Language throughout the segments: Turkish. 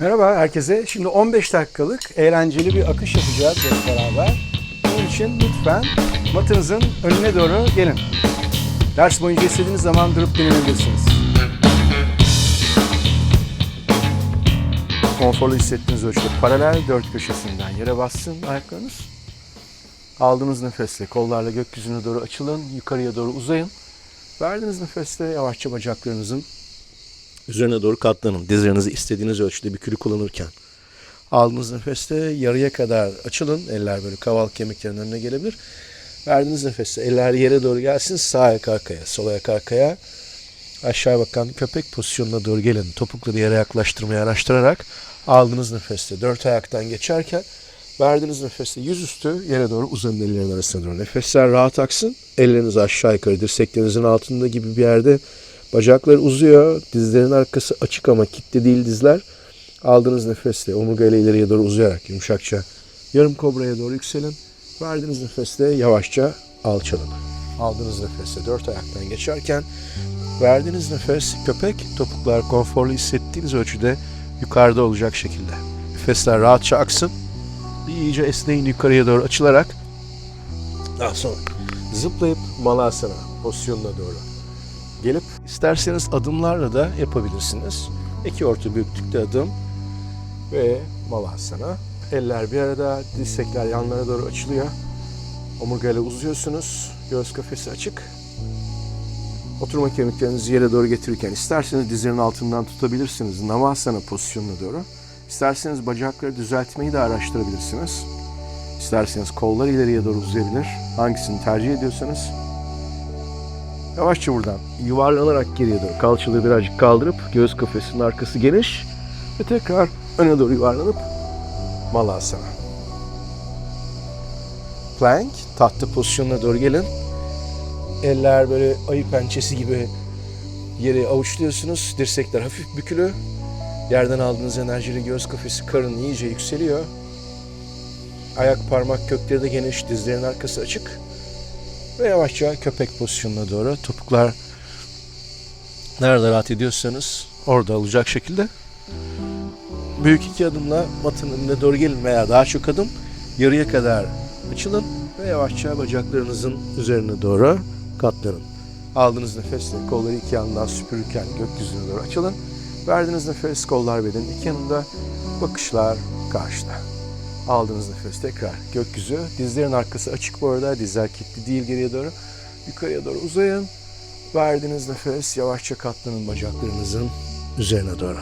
Merhaba herkese. Şimdi 15 dakikalık eğlenceli bir akış yapacağız hep beraber. Bunun için lütfen matınızın önüne doğru gelin. Ders boyunca istediğiniz zaman durup dinlenebilirsiniz. Konforlu hissettiğiniz ölçüde paralel dört köşesinden yere bassın ayaklarınız. Aldığınız nefesle kollarla gökyüzüne doğru açılın, yukarıya doğru uzayın. Verdiğiniz nefesle yavaşça bacaklarınızın üzerine doğru katlanın. Dizlerinizi istediğiniz ölçüde bükülü kullanırken. Aldığınız nefeste yarıya kadar açılın. Eller böyle kaval kemiklerinin önüne gelebilir. Verdiğiniz nefeste eller yere doğru gelsin. Sağ ayak arkaya, sol ayak arkaya. Aşağı bakan köpek pozisyonuna doğru gelin. Topukları yere yaklaştırmayı araştırarak aldığınız nefeste dört ayaktan geçerken verdiğiniz nefeste yüzüstü yere doğru uzanın ellerin arasına doğru. Nefesler rahat aksın. Elleriniz aşağı yukarı dirseklerinizin altında gibi bir yerde Bacaklar uzuyor. Dizlerin arkası açık ama kitle değil dizler. Aldığınız nefesle omurga ile ileriye doğru uzayarak yumuşakça yarım kobraya doğru yükselin. Verdiğiniz nefesle yavaşça alçalın. Aldığınız nefesle dört ayaktan geçerken verdiğiniz nefes köpek topuklar konforlu hissettiğiniz ölçüde yukarıda olacak şekilde. Nefesler rahatça aksın. İyice esneyin yukarıya doğru açılarak daha sonra zıplayıp malasana pozisyonuna doğru gelip isterseniz adımlarla da yapabilirsiniz. İki orta büyüklükte adım ve malasana. Eller bir arada, dirsekler yanlara doğru açılıyor. Omurgayla uzuyorsunuz. Göğüs kafesi açık. Oturma kemiklerinizi yere doğru getirirken isterseniz dizlerin altından tutabilirsiniz. Navasana pozisyonuna doğru. İsterseniz bacakları düzeltmeyi de araştırabilirsiniz. İsterseniz kollar ileriye doğru uzayabilir. Hangisini tercih ediyorsanız Yavaşça buradan yuvarlanarak geriye doğru kalçaları birazcık kaldırıp göğüs kafesinin arkası geniş ve tekrar öne doğru yuvarlanıp malasana. Plank, tahta pozisyonuna doğru gelin. Eller böyle ayı pençesi gibi yeri avuçluyorsunuz. Dirsekler hafif bükülü. Yerden aldığınız enerjiyle göğüs kafesi karın iyice yükseliyor. Ayak parmak kökleri de geniş, dizlerin arkası açık. Ve yavaşça köpek pozisyonuna doğru topuklar nerede rahat ediyorsanız orada olacak şekilde büyük iki adımla matın önüne doğru gelin veya daha çok adım yarıya kadar açılın ve yavaşça bacaklarınızın üzerine doğru katlanın. Aldığınız nefesle kolları iki yandan süpürürken gökyüzüne doğru açılın. Verdiğiniz nefes kollar bedenin iki yanında bakışlar karşıda. Aldığınız nefes tekrar gökyüzü. Dizlerin arkası açık bu arada. Dizler kilitli değil geriye doğru. Yukarıya doğru uzayın. Verdiğiniz nefes yavaşça katlanın bacaklarınızın üzerine doğru.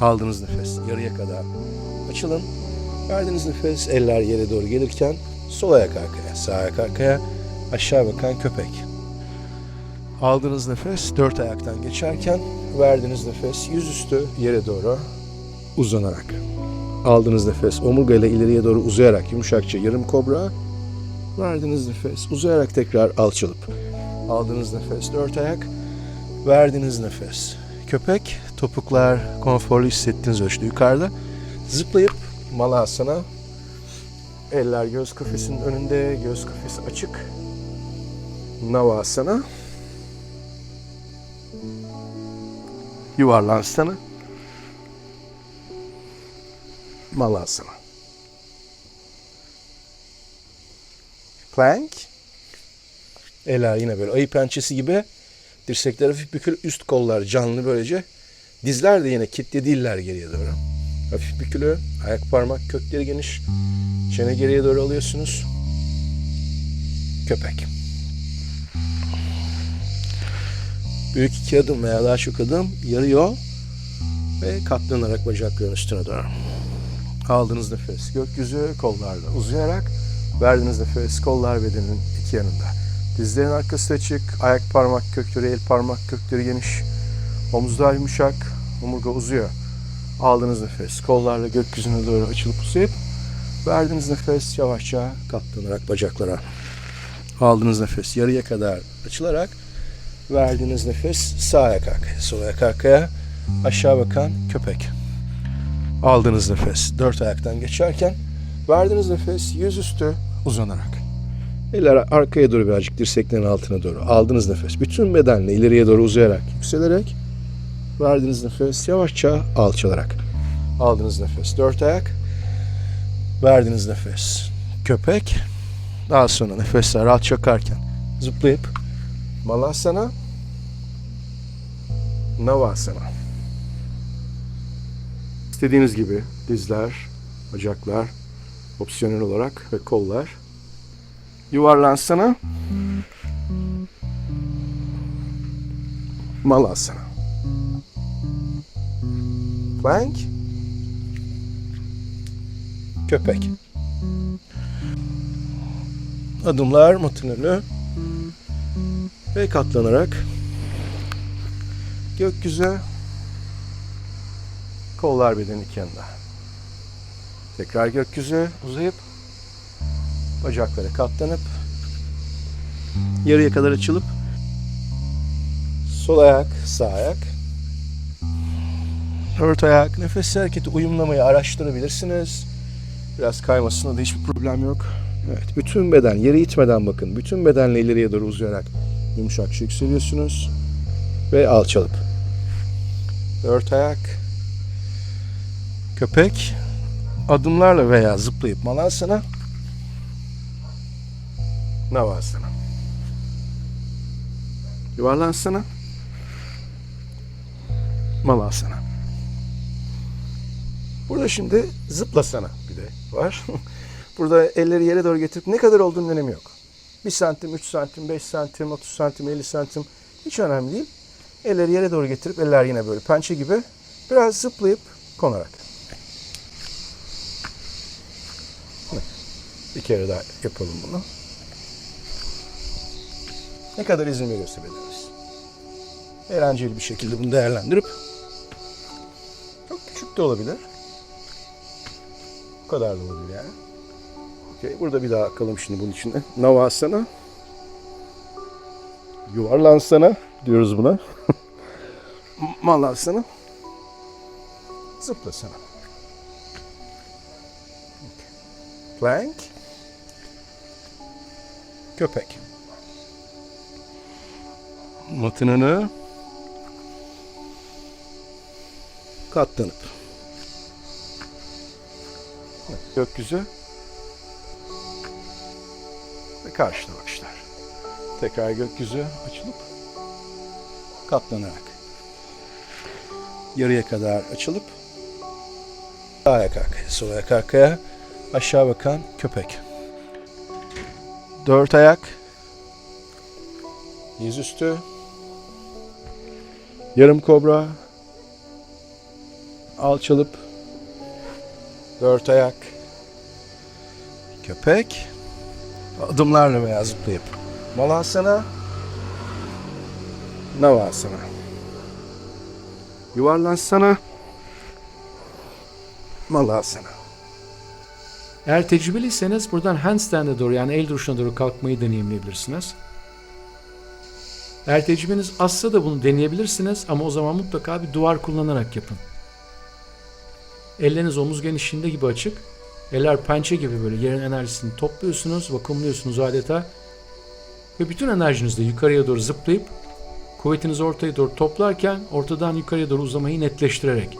Aldığınız nefes yarıya kadar açılın. Verdiğiniz nefes eller yere doğru gelirken sol ayak arkaya, sağ ayak arkaya, aşağı bakan köpek. Aldığınız nefes dört ayaktan geçerken verdiğiniz nefes yüzüstü yere doğru uzanarak. Aldığınız nefes omurga ile ileriye doğru uzayarak yumuşakça yarım kobra. Verdiğiniz nefes uzayarak tekrar alçalıp. Aldığınız nefes dört ayak. Verdiğiniz nefes köpek. Topuklar konforlu hissettiğiniz ölçüde yukarıda. Zıplayıp malasana. Eller göz kafesinin önünde. Göz kafesi açık. Navasana. Yuvarlansana. Malasana. Plank. Ela yine böyle ayı pençesi gibi. Dirsekler hafif bükül, üst kollar canlı böylece. Dizler de yine kilitli değiller geriye doğru. Hafif bükülü, ayak parmak kökleri geniş. Çene geriye doğru alıyorsunuz. Köpek. Büyük iki adım veya daha çok adım, yarı yol ve katlanarak bacakların üstüne doğru. Aldığınız nefes gökyüzü kollarla uzayarak verdiğiniz nefes kollar bedenin iki yanında. Dizlerin arkası açık, ayak parmak kökleri, el parmak kökleri geniş. Omuzlar yumuşak, omurga uzuyor. Aldığınız nefes kollarla gökyüzüne doğru açılıp uzayıp verdiğiniz nefes yavaşça katlanarak bacaklara. Aldığınız nefes yarıya kadar açılarak verdiğiniz nefes sağ ayak arkaya, sol ayak arkaya, aşağı bakan köpek. Aldığınız nefes dört ayaktan geçerken verdiğiniz nefes yüzüstü uzanarak. Eller arkaya doğru birazcık dirseklerin altına doğru. Aldığınız nefes bütün bedenle ileriye doğru uzayarak yükselerek verdiğiniz nefes yavaşça alçalarak. Aldığınız nefes dört ayak. Verdiğiniz nefes köpek. Daha sonra nefesler rahat çakarken zıplayıp Malasana Navasana. İstediğiniz gibi dizler, bacaklar, opsiyonel olarak ve kollar. Yuvarlansana. Malasana. Plank. Köpek. Adımlar matın. Ve katlanarak gökyüzü kollar beden iki yanında. Tekrar gökyüzü uzayıp bacaklara katlanıp yarıya kadar açılıp sol ayak, sağ ayak dört ayak nefes hareketi uyumlamayı araştırabilirsiniz. Biraz kaymasında da hiçbir problem yok. Evet, bütün beden yere itmeden bakın. Bütün bedenle ileriye doğru uzayarak yumuşakça yükseliyorsunuz ve alçalıp. Dört ayak. Köpek. Adımlarla veya zıplayıp malasana. Navasana. Yuvarlansana. Malasana. Burada şimdi zıplasana bir de var. Burada elleri yere doğru getirip ne kadar olduğunun önemi yok. 1 santim, 3 santim, 5 santim, 30 santim, 50 santim hiç önemli değil. Elleri yere doğru getirip eller yine böyle pençe gibi biraz zıplayıp konarak. Bir kere daha yapalım bunu. Ne kadar izin veriyorsa bedenimiz. Eğlenceli bir şekilde bunu değerlendirip çok küçük de olabilir. Bu kadar da olabilir yani. Okey, burada bir daha bakalım şimdi bunun içinde. Navasana. Yuvarlansana diyoruz buna. Malasana. Zıplasana. Plank. Köpek. Matın önü. Katlanıp. Gökyüzü ve karşıda bakışlar. Tekrar gökyüzü açılıp katlanarak yarıya kadar açılıp sağ ayak arkaya, sol ayak arkaya aşağı bakan köpek. Dört ayak. Yüzüstü yarım kobra. Alçalıp. Dört ayak. Köpek. Adımlarla veya zıplayıp. Malasana. Navasana. Yuvarlansana. Malasana Eğer tecrübeliyseniz buradan handstand'e doğru yani el duruşuna doğru kalkmayı deneyimleyebilirsiniz. Eğer tecrübeniz azsa da bunu deneyebilirsiniz ama o zaman mutlaka bir duvar kullanarak yapın. Elleriniz omuz genişliğinde gibi açık. Eller pençe gibi böyle yerin enerjisini topluyorsunuz, vakumluyorsunuz adeta. Ve bütün enerjinizle yukarıya doğru zıplayıp kuvvetinizi ortaya doğru toplarken ortadan yukarıya doğru uzamayı netleştirerek.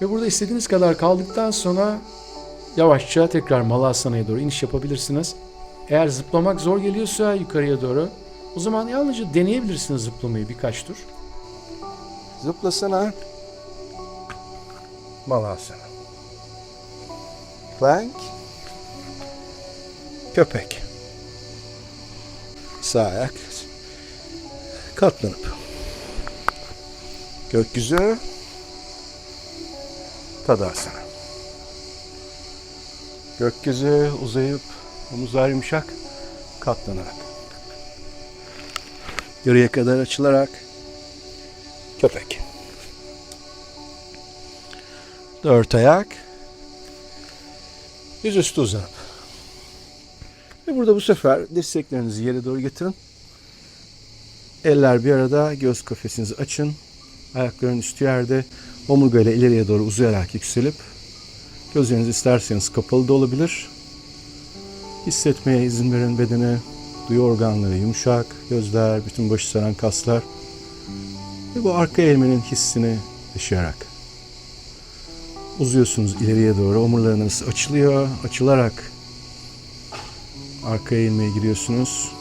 Ve burada istediğiniz kadar kaldıktan sonra yavaşça tekrar Malasana'ya doğru iniş yapabilirsiniz. Eğer zıplamak zor geliyorsa yukarıya doğru. O zaman yalnızca deneyebilirsiniz zıplamayı birkaç tur. Zıplasana. Malasana. Plank. Köpek. Sağ ayak. Katlanıp. Gökyüzü. Tadasana Gökyüzü uzayıp omuzlar yumuşak katlanarak. Yarıya kadar açılarak köpek. Dört ayak yüzüstü uzanıp. Ve burada bu sefer dirseklerinizi yere doğru getirin. Eller bir arada göz kafesinizi açın. Ayakların üstü yerde omurga ile ileriye doğru uzayarak yükselip gözleriniz isterseniz kapalı da olabilir hissetmeye izin verin bedene duyu organları yumuşak, gözler, bütün başı saran kaslar ve bu arka eğilmenin hissini yaşayarak Uzuyorsunuz ileriye doğru. Omurlarınız açılıyor. Açılarak arkaya eğilmeye giriyorsunuz.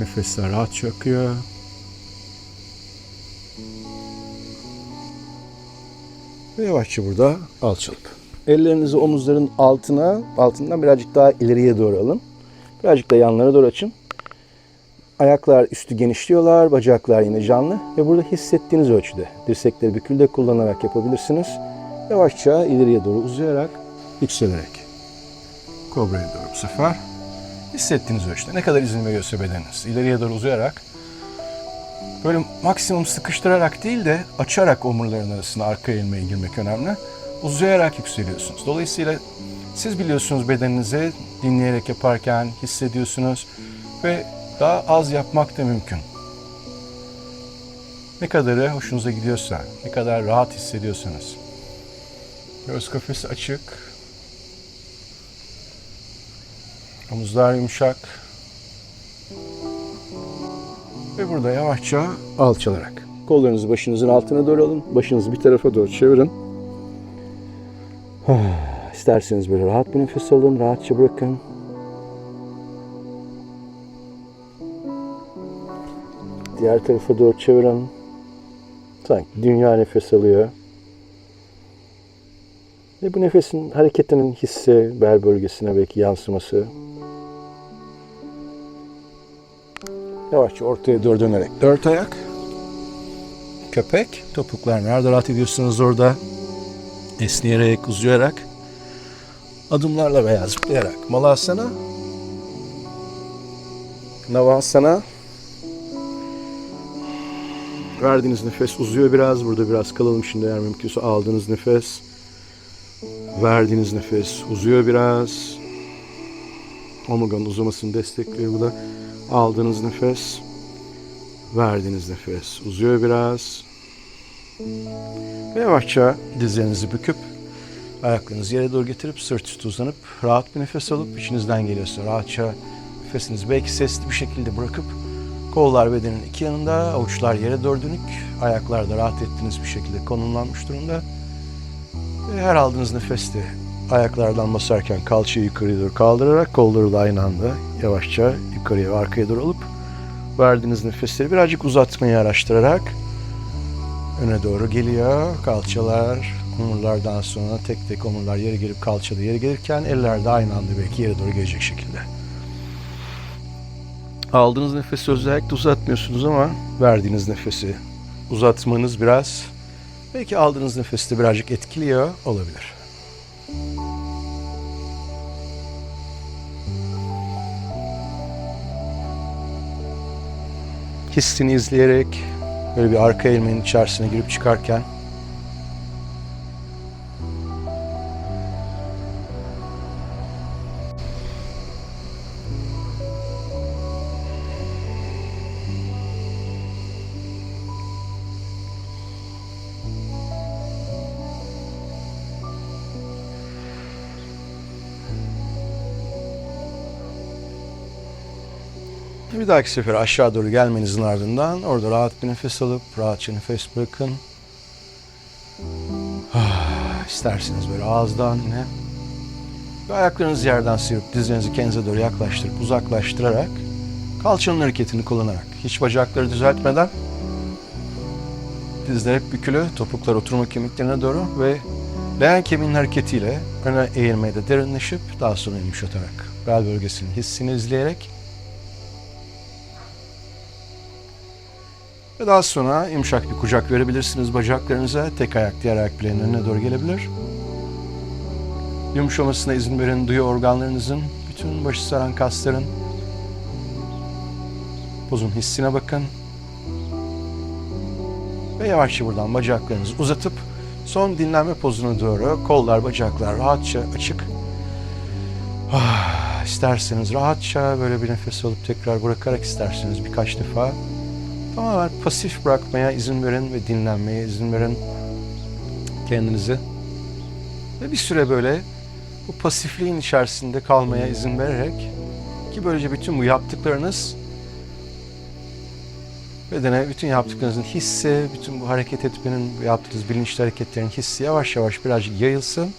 Nefesler rahatça akıyor. Ve yavaşça burada alçalıp. Ellerinizi omuzların altına, altından birazcık daha ileriye doğru alın. Birazcık da yanlara doğru açın. Ayaklar üstü genişliyorlar, bacaklar yine canlı ve burada hissettiğiniz ölçüde dirsekleri bükülde kullanarak yapabilirsiniz. Yavaşça ileriye doğru uzayarak, yükselerek. Kobra'ya doğru bu sefer. Hissettiğiniz ölçüde ne kadar izin veriyorsa bedeniniz. İleriye doğru uzayarak böyle maksimum sıkıştırarak değil de açarak omurların arasına arka ilmeğe girmek önemli. Uzayarak yükseliyorsunuz. Dolayısıyla siz biliyorsunuz bedeninizi dinleyerek yaparken hissediyorsunuz ve daha az yapmak da mümkün. Ne kadarı hoşunuza gidiyorsa, ne kadar rahat hissediyorsanız. Göğüs kafesi açık. Omuzlar yumuşak. Ve burada yavaşça alçalarak. Kollarınızı başınızın altına doğru alın. Başınızı bir tarafa doğru çevirin. İsterseniz böyle rahat bir nefes alın. Rahatça bırakın. Diğer tarafa doğru çevirin. Sanki dünya nefes alıyor. Ve bu nefesin hareketinin hissi, bel bölgesine belki yansıması. Yavaşça ortaya doğru dönerek. Dört ayak. Köpek. Topuklar nerede rahat ediyorsunuz orada. Esneyerek, uzayarak. Adımlarla veya zıplayarak. Malasana. Navasana. Verdiğiniz nefes uzuyor biraz. Burada biraz kalalım şimdi eğer mümkünse aldığınız nefes. Verdiğiniz nefes uzuyor biraz. Omurganın uzamasını destekliyor bu da. Aldığınız nefes. Verdiğiniz nefes uzuyor biraz. Ve yavaşça dizlerinizi büküp ayaklarınızı yere doğru getirip sırt üstü uzanıp rahat bir nefes alıp içinizden geliyorsa rahatça nefesinizi belki sesli bir şekilde bırakıp kollar bedenin iki yanında, avuçlar yere doğru dönük, ayaklar da rahat ettiğiniz bir şekilde konumlanmış durumda. Ve her aldığınız nefeste ayaklardan basarken kalçayı yukarıya doğru kaldırarak kolları da aynı anda yavaşça yukarıya ve arkaya doğru alıp verdiğiniz nefesleri birazcık uzatmayı araştırarak öne doğru geliyor. Kalçalar, omurlardan sonra tek tek omurlar yere gelip kalçada yere gelirken eller de aynı anda belki yere doğru gelecek şekilde. Aldığınız nefesi özellikle uzatmıyorsunuz ama verdiğiniz nefesi uzatmanız biraz belki aldığınız nefesi de birazcık etkiliyor olabilir. Hissini izleyerek böyle bir arka ilmeğin içerisine girip çıkarken Bir dahaki sefer aşağı doğru gelmenizin ardından orada rahat bir nefes alıp rahatça nefes bırakın. Ah, İsterseniz böyle ağızdan yine. Ve ayaklarınızı yerden sıyırıp dizlerinizi kendinize doğru yaklaştırıp uzaklaştırarak kalçanın hareketini kullanarak hiç bacakları düzeltmeden dizler hep bükülü, topuklar oturma kemiklerine doğru ve leğen kemiğinin hareketiyle öne eğilmeye de derinleşip daha sonra yumuşatarak bel bölgesinin hissini izleyerek Ve daha sonra yumuşak bir kucak verebilirsiniz bacaklarınıza. Tek ayak diğer ayak bileğinin önüne doğru gelebilir. Yumuşamasına izin verin duyu organlarınızın, bütün başı saran kasların. Pozun hissine bakın. Ve yavaşça buradan bacaklarınızı uzatıp son dinlenme pozuna doğru kollar, bacaklar rahatça açık. Ah, isterseniz rahatça böyle bir nefes alıp tekrar bırakarak isterseniz birkaç defa tamamen pasif bırakmaya izin verin ve dinlenmeye izin verin kendinizi. Ve bir süre böyle bu pasifliğin içerisinde kalmaya izin vererek ki böylece bütün bu yaptıklarınız Bedene bütün yaptıklarınızın hissi, bütün bu hareket etmenin, bu yaptığınız bilinçli hareketlerin hissi yavaş yavaş birazcık yayılsın.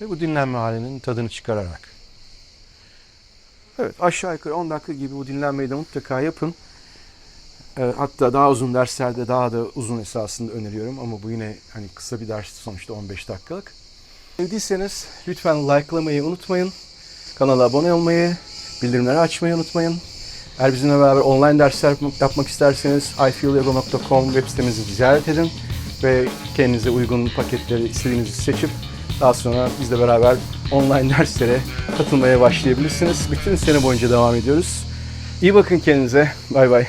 Ve bu dinlenme halinin tadını çıkararak. Evet aşağı yukarı 10 dakika gibi bu dinlenmeyi de mutlaka yapın. Ee, hatta daha uzun derslerde daha da uzun esasında öneriyorum ama bu yine hani kısa bir ders sonuçta 15 dakikalık. Sevdiyseniz lütfen likelamayı unutmayın. Kanala abone olmayı, bildirimleri açmayı unutmayın. Eğer bizimle beraber online dersler yapmak- isterseniz ifeelyoga.com web sitemizi ziyaret edin ve kendinize uygun paketleri istediğinizi seçip daha sonra bizle beraber online derslere katılmaya başlayabilirsiniz. Bütün sene boyunca devam ediyoruz. İyi bakın kendinize. Bay bay.